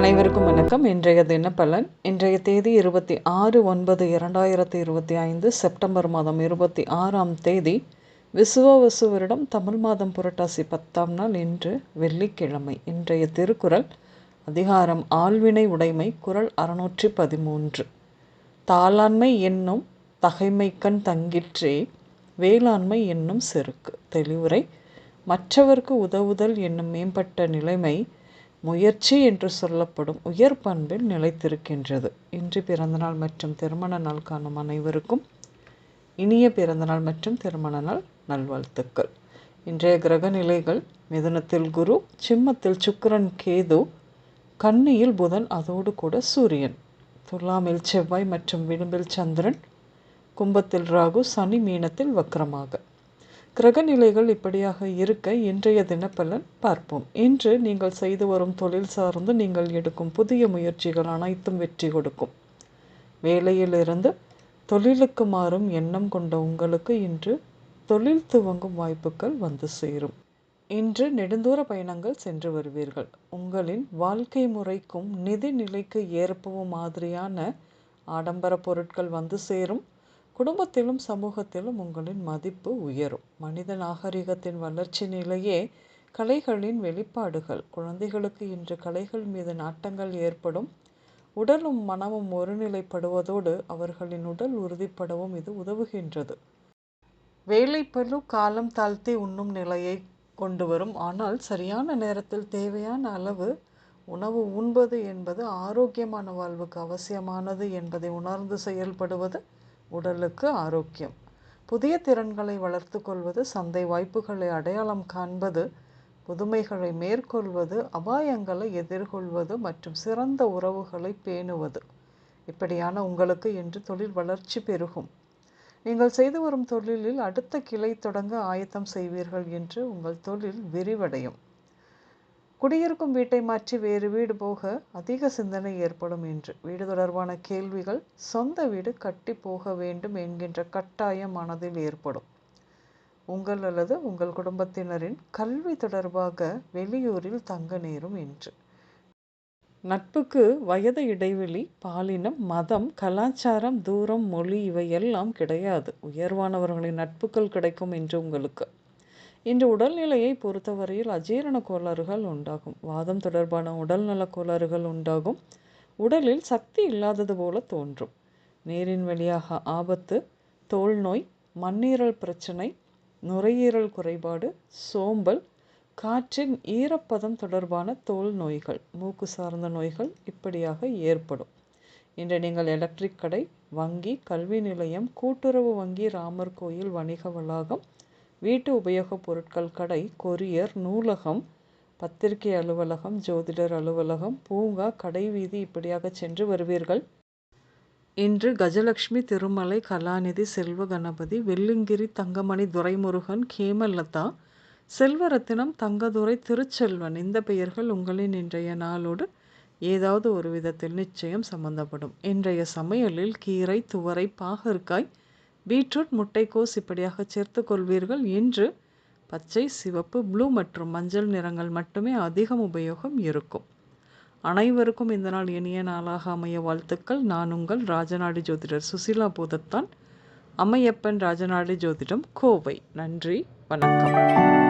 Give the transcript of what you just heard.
அனைவருக்கும் வணக்கம். இன்றைய தின பலன் இன்றைய தேதி இருபத்தி ஆறு ஒன்பது இரண்டாயிரத்தி இருபத்தி ஐந்து செப்டம்பர் மாதம் இருபத்தி ஆறாம் தேதி விசுவவசு வருடம் தமிழ் மாதம் புரட்டாசி பத்தாம் நாள் இன்று வெள்ளிக்கிழமை. இன்றைய திருக்குறள் அதிகாரம் ஆழ்வினை உடைமை குரல் அறுநூற்றி பதிமூன்று. தாளாண்மை என்னும் தகைமைக்கண் தங்கிற்றே வேளாண்மை என்னும் செருக்கு. தெளிவுரை மற்றவர்க்கு உதவுதல் என்னும் மேம்பட்ட நிலைமை முயற்சி என்று சொல்லப்படும் உயர் பண்பில் நிலைத்திருக்கின்றது. இன்று பிறந்தநாள் மற்றும் திருமண நாள் காணும் அனைவருக்கும் இனிய பிறந்தநாள் மற்றும் திருமண நாள் நல்வாழ்த்துக்கள். இன்றைய கிரக நிலைகள் மிதுனத்தில் குரு சிம்மத்தில் சுக்கரன் கேது கன்னியில் புதன் அதோடு கூட சூரியன். துலாமில் செவ்வாய் மற்றும் விளிம்பில் சந்திரன் கும்பத்தில் ராகு சனி மீனத்தில் கிரக நிலைகள் இப்படியாக இருக்க இன்றைய தினப்பலன் பார்ப்போம். இன்று நீங்கள் செய்து வரும் தொழில் சார்ந்து நீங்கள் எடுக்கும் புதிய முயற்சிகள் அனைத்தும் வெற்றி கொடுக்கும். வேலையிலிருந்து தொழிலுக்கு மாறும் எண்ணம் கொண்ட உங்களுக்கு இன்று தொழில் துவங்கும் வாய்ப்புகள் வந்து சேரும். இன்று நெடுந்தூர பயணங்கள் சென்று வருவீர்கள். உங்களின் வாழ்க்கை முறைக்கும் நிதி நிலைக்கு ஏற்பவும் மாதிரியான ஆடம்பர பொருட்கள் வந்து சேரும். குடும்பத்திலும் சமூகத்திலும் உங்களின் மதிப்பு உயரும். மனித நாகரிகத்தின் வளர்ச்சி நிலையே கலைகளின் வெளிப்பாடுகள். குழந்தைகளுக்கு இன்று கலைகள் மீது நாட்டங்கள் ஏற்படும். உடலும் மனமும் ஒருநிலைப்படுவதோடு அவர்களின் உடல் உறுதிப்படவும் இது உதவுகின்றது. வேலைப்பழு காலம் தாழ்த்தி உண்ணும் நிலையை கொண்டு வரும் ஆனால் சரியான நேரத்தில் தேவையான அளவு உணவு உண்பது என்பது ஆரோக்கியமான வாழ்வுக்கு அவசியமானது என்பதை உணர்ந்து செயல்படுவது உடலுக்கு ஆரோக்கியம். புதிய திறன்களை வளர்த்து கொள்வது சந்தை வாய்ப்புகளை அடையாளம் காண்பது புதுமைகளை மேற்கொள்வது அபாயங்களை எதிர்கொள்வது மற்றும் சிறந்த உறவுகளை பேணுவது. இப்படியான உங்களுக்கு இன்று தொழில் வளர்ச்சி பெருகும். நீங்கள் செய்து வரும் தொழிலில் அடுத்த கிளை தொடங்க ஆயத்தம் செய்வீர்கள் என்று உங்கள் தொழில் விரிவடையும். குடியிருக்கும் வீட்டை மாற்றி வேறு வீடு போக அதிக சிந்தனை ஏற்படும் என்று. வீடு தொடர்பான கேள்விகள் சொந்த வீடு கட்டி போக வேண்டும் என்கின்ற கட்டாயம் மனதில் ஏற்படும். உங்கள் அல்லது உங்கள் குடும்பத்தினரின் கல்வி தொடர்பாக வெளியூரில் தங்க நேரும் என்று. நட்புக்கு வயது இடைவெளி பாலினம் மதம் கலாச்சாரம் தூரம் மொழி இவையெல்லாம் கிடையாது. உயர்வானவர்களின் நட்புகள் கிடைக்கும் என்று உங்களுக்கு இன்று உடல்நிலையை பொறுத்தவரையில் அஜீரண கோளாறுகள் உண்டாகும். வாதம் தொடர்பான உடல்நல கோளாறுகள் உண்டாகும். உடலில் சக்தி இல்லாதது போல தோன்றும். நீரின் வழியாக ஆபத்து தோல் நோய் மண்ணீரல் பிரச்சனை நுரையீரல் குறைபாடு சோம்பல் காற்றின் ஈரப்பதம் தொடர்பான தோல் நோய்கள் மூக்கு சார்ந்த நோய்கள் இப்படியாக ஏற்படும். இன்று நீங்கள் எலக்ட்ரிக் கடை வங்கி கல்வி நிலையம் கூட்டுறவு வங்கி ராமர் கோயில் வணிக வளாகம் வீட்டு உபயோகப் பொருட்கள் கடை கொரியர் நூலகம் பத்திரிகை அலுவலகம் ஜோதிடர் அலுவலகம் பூங்கா கடைவீதி இப்படியாக சென்று வருவீர்கள். இன்று கஜலட்சுமி திருமலை கலாநிதி செல்வ கணபதி வெள்ளிங்கிரி தங்கமணி துரைமுருகன் கேமலதா செல்வரத்தினம் தங்கதுரை திருச்செல்வன் இந்த பெயர்கள் உங்களின் இன்றைய நாளோடு ஏதாவது ஒரு விதத்தில் நிச்சயம் சம்பந்தப்படும். இன்றைய சமையலில் கீரை துவரை பாகற்காய் பீட்ரூட் முட்டைக்கோஸ் இப்படியாக சேர்த்து கொள்வீர்கள் என்று பச்சை சிவப்பு ப்ளூ மற்றும் மஞ்சள் நிறங்கள் மட்டுமே அதிகம் உபயோகம் இருக்கும். அனைவருக்கும் இந்த நாள் இனிய நாளாக அமைய வாழ்த்துக்கள். நான் உங்கள் ராஜநாடி ஜோதிடர் சுசிலா பூதத்தான். அம்மையப்பன் ராஜநாடி ஜோதிடம் கோவை. நன்றி வணக்கம்.